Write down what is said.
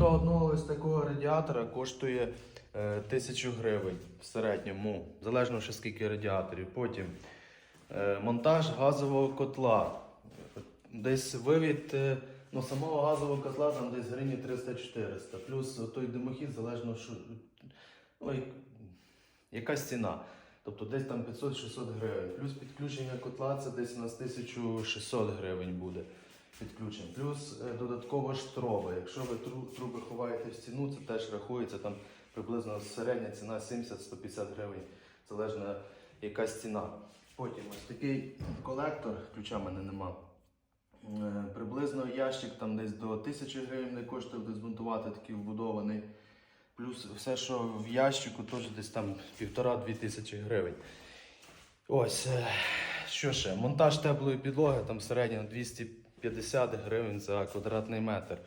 Змонтовка одного ось такого радіатора коштує е, 1000 гривень в середньому, залежно ще скільки радіаторів. Потім е, монтаж газового котла. Десь вивід е, ну, самого газового котла там десь гривні 300-400. Плюс той димохід залежно, що ну, якась ціна. Тобто десь там 500-600 гривень. Плюс підключення котла це десь у нас 1600 гривень буде підключень. Плюс е, додатково штроби. Якщо ви труби ховаєте в стіну, це теж рахується там приблизно середня ціна 70-150 гривень, залежно якась ціна. Потім ось такий колектор, ключа в мене нема. Е, Приблизно ящик там десь до 1000 гривень не коштує буде змонтувати такий вбудований. Плюс все, що в ящику, теж десь там півтора-дві тисячі гривень. Ось, е, що ще? Монтаж теплої підлоги, там середньо 250 гривень за квадратний метр.